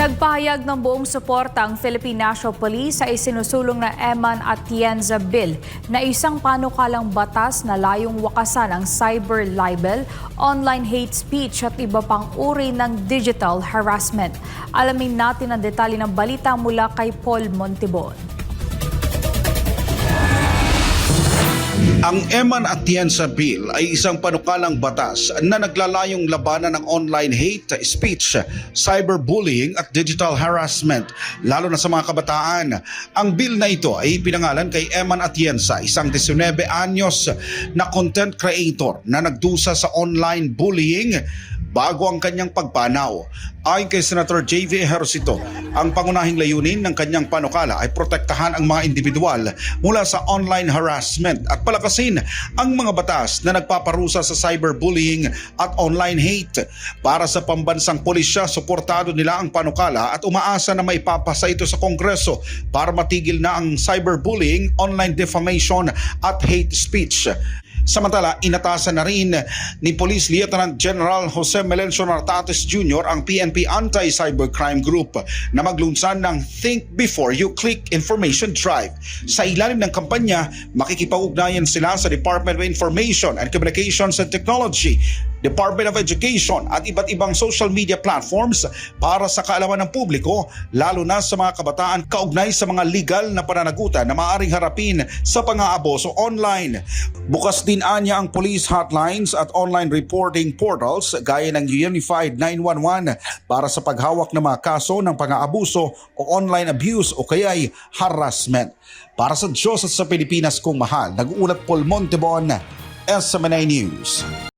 Nagpahayag ng buong suporta ang Philippine National Police sa isinusulong na Eman Atienza Bill na isang panukalang batas na layong wakasan ang cyber libel, online hate speech at iba pang uri ng digital harassment. Alamin natin ang detalye ng balita mula kay Paul Montibon. Ang Eman Atienza Bill ay isang panukalang batas na naglalayong labanan ng online hate speech, cyberbullying at digital harassment, lalo na sa mga kabataan. Ang bill na ito ay pinangalan kay Eman Atienza, isang 19 anyos na content creator na nagdusa sa online bullying bago ang kanyang pagpanaw. Ayon kay Senator J.V. Ejercito, ang pangunahing layunin ng kanyang panukala ay protektahan ang mga individual mula sa online harassment at palakasin ang mga batas na nagpaparusa sa cyberbullying at online hate. Para sa pambansang pulisya, suportado nila ang panukala at umaasa na maipapasa ito sa Kongreso para matigil na ang cyberbullying, online defamation at hate speech. Samantala, inatasan na rin ni Police Lieutenant General Jose Melencio Nartates Jr. ang PNP Anti-Cybercrime Group na maglunsan ng Think Before You Click Information Drive. Sa ilalim ng kampanya, makikipag-ugnayan sila sa Department of Information and Communications and Technology, Department of Education at iba't ibang social media platforms para sa kaalaman ng publiko, lalo na sa mga kabataan kaugnay sa mga legal na pananagutan na maaaring harapin sa pang-aaboso online. Bukas din anya ang police hotlines at online reporting portals gaya ng Unified 911 para sa paghawak ng mga kaso ng pang-aabuso o online abuse o kaya'y harassment. Para sa Diyos at sa Pilipinas kong mahal, nag-uulat Paul Montebon, SMNA News.